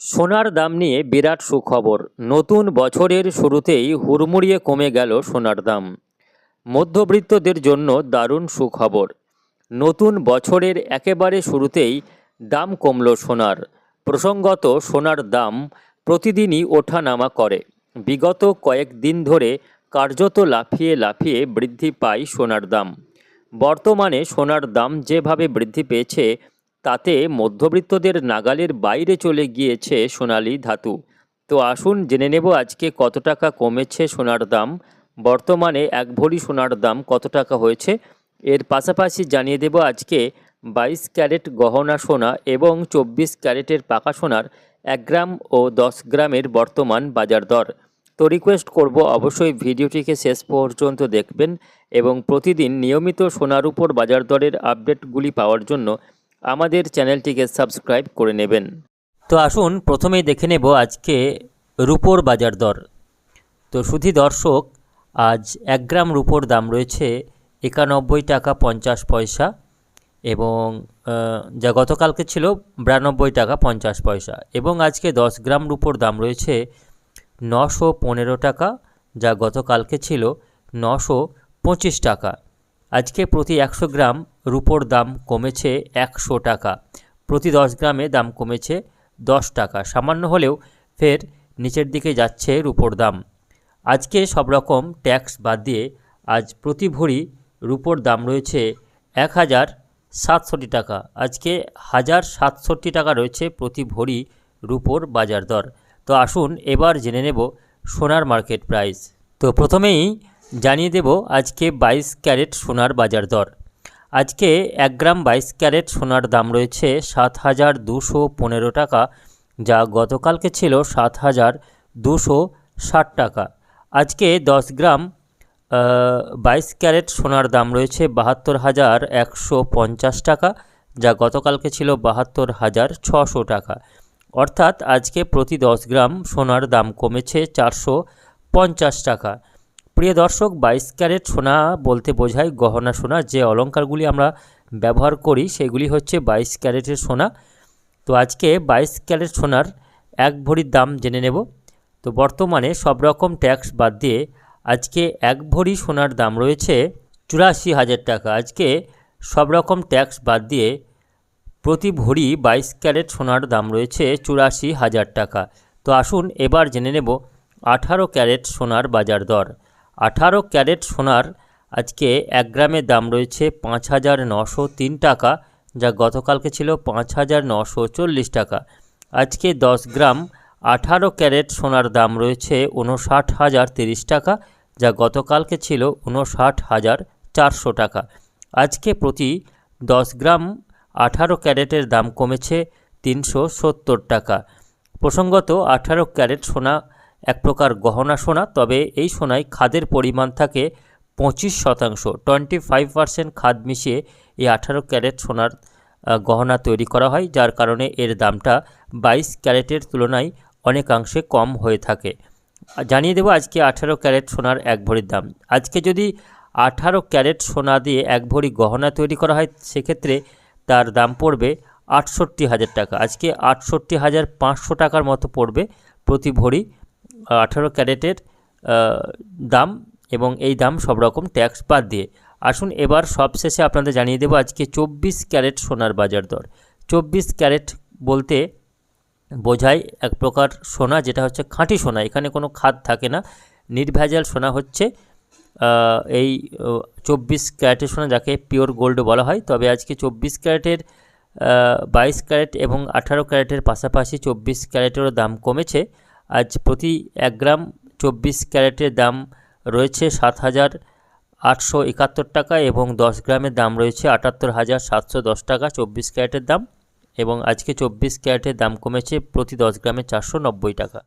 সোনার দাম নিয়ে বিরাট সুখবর। নতুন বছরের শুরুতেই হুড়মুড়িয়ে কমে গেল সোনার দাম। মধ্যবিত্তদের জন্য দারুণ সুখবর। নতুন বছরের একেবারে শুরুতেই দাম কমল সোনার। প্রসঙ্গত সোনার দাম প্রতিদিনই ওঠানামা করে। বিগত কয়েকদিন ধরে কার্যত লাফিয়ে লাফিয়ে বৃদ্ধি পায় সোনার দাম। বর্তমানে সোনার দাম যেভাবে বৃদ্ধি পেয়েছে তাতে মধ্যবিত্তদের নাগালের বাইরে চলে গিয়েছে সোনালি ধাতু। তো আসুন জেনে নেব আজকে কত টাকা কমেছে সোনার দাম। বর্তমানে এক ভরি সোনার দাম কত টাকা হয়েছে? এর পাশাপাশি জানিয়ে দেব আজকে বাইশ ক্যারেট গহনা সোনা এবং চব্বিশ ক্যারেটের পাকা সোনার এক গ্রাম ও দশ গ্রামের বর্তমান বাজার দর। তো রিকোয়েস্ট করব অবশ্যই ভিডিওটিকে শেষ পর্যন্ত দেখবেন এবং প্রতিদিন নিয়মিত সোনার উপর বাজার দরের আপডেটগুলি পাওয়ার জন্য আমাদের চ্যানেলটিকে সাবস্ক্রাইব করে নেবেন। তো আসুন, প্রথমেই দেখে নেব আজকে রুপোর বাজার দর। তো শুধু দর্শক, আজ এক গ্রাম রুপোর দাম রয়েছে একানব্বই টাকা পঞ্চাশ পয়সা এবং যা গতকালকে ছিল বিরানব্বই টাকা পঞ্চাশ পয়সা এবং আজকে দশ গ্রাম রুপোর দাম রয়েছে নশো পনেরো টাকা, যা গতকালকে ছিল নশো পঁচিশ টাকা। আজকে প্রতি একশো গ্রাম রুপোর দাম কমেছে একশো টাকা। প্রতি দশ গ্রামে দাম কমেছে দশ টাকা। সামান্য হলেও ফের নিচের দিকে যাচ্ছে রুপোর দাম। আজকে সব রকম ট্যাক্স বাদ দিয়ে আজ প্রতি ভরি রুপোর দাম রয়েছে এক হাজার সাতষট্টি টাকা। আজকে হাজার সাতষট্টি টাকা রয়েছে প্রতি ভরি রুপোর বাজার দর। তো আসুন এবার জেনে নেব সোনার মার্কেট প্রাইস। তো প্রথমেই জানিয়ে দেব আজকে বাইশ ক্যারেট সোনার বাজার দর। আজকে এক গ্রাম বাইশ ক্যারেট সোনার দাম রয়েছে সাত হাজার দুশো পনেরো টাকা, যা গতকালকে ছিল সাত হাজার দুশো ষাট টাকা। আজকে দশ গ্রাম বাইশ ক্যারেট সোনার দাম রয়েছে বাহাত্তর হাজার একশো পঞ্চাশ টাকা, যা গতকালকে ছিল বাহাত্তর হাজার ছশো টাকা। অর্থাৎ আজকে প্রতি দশ গ্রাম সোনার দাম কমেছে চারশো পঞ্চাশ টাকা। প্রিয় দর্শক, বাইশ ক্যারেট সোনা বলতে বোঝায় গহনা সোনা। যে অলঙ্কারগুলি আমরা ব্যবহার করি, সেগুলি হচ্ছে বাইশ ক্যারেটের সোনা। তো আজকে বাইশ ক্যারেট সোনার এক ভরির দাম জেনে নেব। তো বর্তমানে সব রকম ট্যাক্স বাদ দিয়ে আজকে এক ভরি সোনার দাম রয়েছে চুরাশি হাজার টাকা। আজকে সব রকম ট্যাক্স বাদ দিয়ে প্রতি ভরি বাইশ ক্যারেট সোনার দাম রয়েছে চুরাশি হাজার টাকা। তো আসুন এবার জেনে নেব আঠারো ক্যারেট সোনার বাজার দর। আঠারো ক্যারেট সোনার আজকে এক গ্রামের দাম রয়েছে পাঁচ হাজার নশো তিন টাকা, যা গতকালকে ছিল পাঁচ হাজার নশো চল্লিশ টাকা। আজকে দশ গ্রাম আঠারো ক্যারেট সোনার দাম রয়েছে উনষাট হাজার তিরিশ টাকা, যা গতকালকে ছিল উনষাট হাজার চারশো টাকা। আজকে প্রতি দশ গ্রাম আঠারো ক্যারেটের দাম কমেছে তিনশো সত্তর টাকা। প্রসঙ্গত আঠারো ক্যারেট সোনা এক প্রকার গহনা সোনা, তবে এই সোনায় খাদের পরিমাণ থাকে পঁচিশ শতাংশ। টোয়েন্টি ফাইভ পার্সেন্ট খাদ মিশিয়ে এই আঠারো ক্যারেট সোনার গহনা তৈরি করা হয়, যার কারণে এর দামটা বাইশ ক্যারেটের তুলনায় অনেকাংশে কম হয়ে থাকে। জানিয়ে দেবো আজকে আঠারো ক্যারেট সোনার এক ভরির দাম। আজকে যদি আঠারো ক্যারেট সোনা দিয়ে এক ভরি গহনা তৈরি করা হয়, সেক্ষেত্রে তার দাম পড়বে আটষট্টি হাজার টাকা। আজকে আটষট্টি হাজার পাঁচশো টাকার মতো পড়বে প্রতি ভরি আঠারো ক্যারেটের দাম এবং এই দাম সব রকম ট্যাক্স বাদ দিয়ে। আসুন এবার সবশেষে আপনাদের জানিয়ে দেবো আজকে চব্বিশ ক্যারেট সোনার বাজার দর। চব্বিশ ক্যারেট বলতে বোঝায় এক প্রকার সোনা, যেটা হচ্ছে খাঁটি সোনা। এখানে কোনো খাদ থাকে না। নির্ভেজাল সোনা হচ্ছে এই চব্বিশ ক্যারেটের সোনা যাকে পিওর গোল্ড বলা হয়। তবে আজকে চব্বিশ ক্যারেটের বাইশ ক্যারেট এবং আঠারো ক্যারেটের পাশাপাশি চব্বিশ ক্যারেটেরও দাম কমেছে। আজ প্রতি এক গ্রাম চব্বিশ ক্যারেটের দাম রয়েছে সাত হাজার আটশো একাত্তর টাকা এবং দশ গ্রামের দাম রয়েছে আটাত্তর হাজার সাতশো দশ টাকা চব্বিশ ক্যারেটের দাম এবং আজকে চব্বিশ ক্যারেটের দাম কমেছে প্রতি দশ গ্রামে চারশো নব্বই টাকা।